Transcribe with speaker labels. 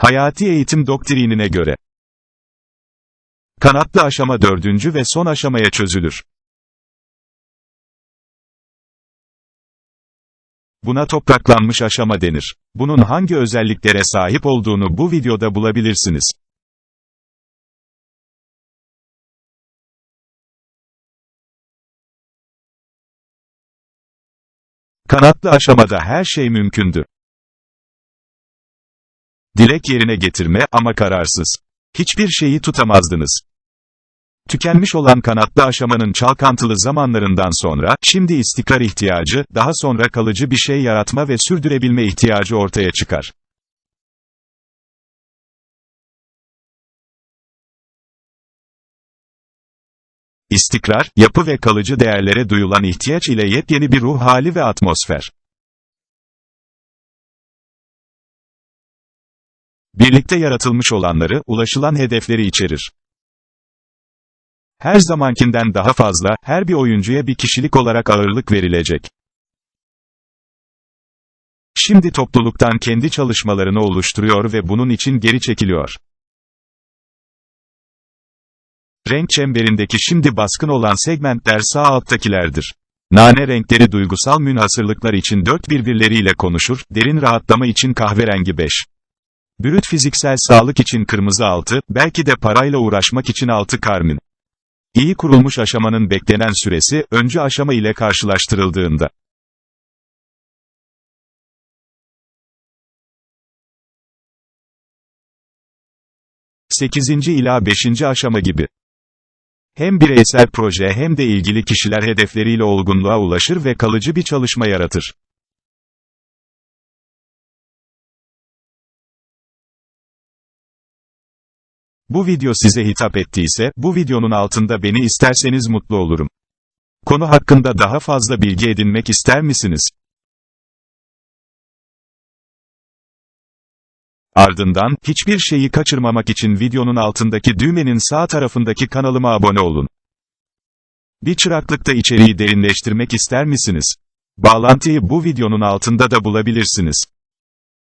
Speaker 1: Hayati eğitim doktrinine göre. Kanatlı aşama dördüncü ve son aşamaya çözülür. Buna topraklanmış aşama denir. Bunun hangi özelliklere sahip olduğunu bu videoda bulabilirsiniz. Kanatlı aşamada her şey mümkündü. Dilek yerine getirme ama kararsız. Hiçbir şeyi tutamazdınız. Tükenmiş olan kanatlı aşamanın çalkantılı zamanlarından sonra, şimdi istikrar ihtiyacı, daha sonra kalıcı bir şey yaratma ve sürdürebilme ihtiyacı ortaya çıkar. İstikrar, yapı ve kalıcı değerlere duyulan ihtiyaç ile yepyeni bir ruh hali ve atmosfer. Birlikte yaratılmış olanları, ulaşılan hedefleri içerir. Her zamankinden daha fazla, her bir oyuncuya bir kişilik olarak ağırlık verilecek. Şimdi topluluktan kendi çalışmalarını oluşturuyor ve bunun için geri çekiliyor. Renk çemberindeki şimdi baskın olan segmentler sağ alttakilerdir. Nane renkleri duygusal münhasırlıklar için dört birbirleriyle konuşur, derin rahatlama için kahverengi 5. Brüt fiziksel sağlık için kırmızı 6, belki de parayla uğraşmak için 6 karmin. İyi kurulmuş aşamanın beklenen süresi, öncü aşama ile karşılaştırıldığında. Sekizinci ila beşinci aşama gibi. Hem bireysel proje hem de ilgili kişiler hedefleriyle olgunluğa ulaşır ve kalıcı bir çalışma yaratır. Bu video size hitap ettiyse, bu videonun altında beni isterseniz mutlu olurum. Konu hakkında daha fazla bilgi edinmek ister misiniz? Ardından, hiçbir şeyi kaçırmamak için videonun altındaki düğmenin sağ tarafındaki kanalıma abone olun. Bir çıraklıkta içeriği derinleştirmek ister misiniz? Bağlantıyı bu videonun altında da bulabilirsiniz.